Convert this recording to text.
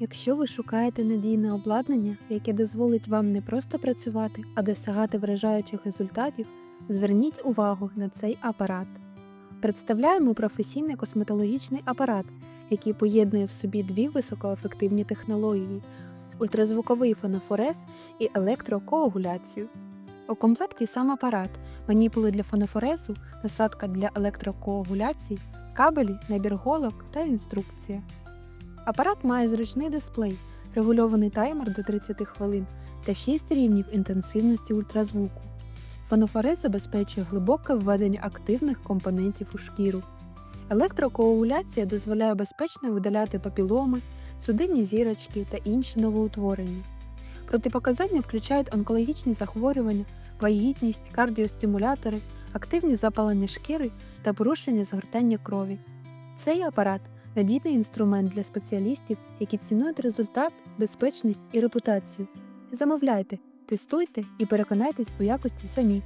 Якщо ви шукаєте надійне обладнання, яке дозволить вам не просто працювати, а досягати вражаючих результатів, зверніть увагу на цей апарат. Представляємо професійний косметологічний апарат, який поєднує в собі дві високоефективні технології ультразвуковий фонофорез і електрокоагуляцію. У комплекті сам апарат, маніпули для фонофорезу, насадка для електрокоагуляції, кабелі, набір голок та інструкція. Апарат має зручний дисплей, регульований таймер до 30 хвилин та 6 рівнів інтенсивності ультразвуку. Фонофорез забезпечує глибоке введення активних компонентів у шкіру. Електрокоагуляція дозволяє безпечно видаляти папіломи, судинні зірочки та інші новоутворення. Протипоказання включають онкологічні захворювання, вагітність, кардіостимулятори, активні запалення шкіри та порушення згортання крові. Цей апарат надійний інструмент для спеціалістів, які цінують результат, безпечність і репутацію. Замовляйте, тестуйте і переконайтесь у якості самі.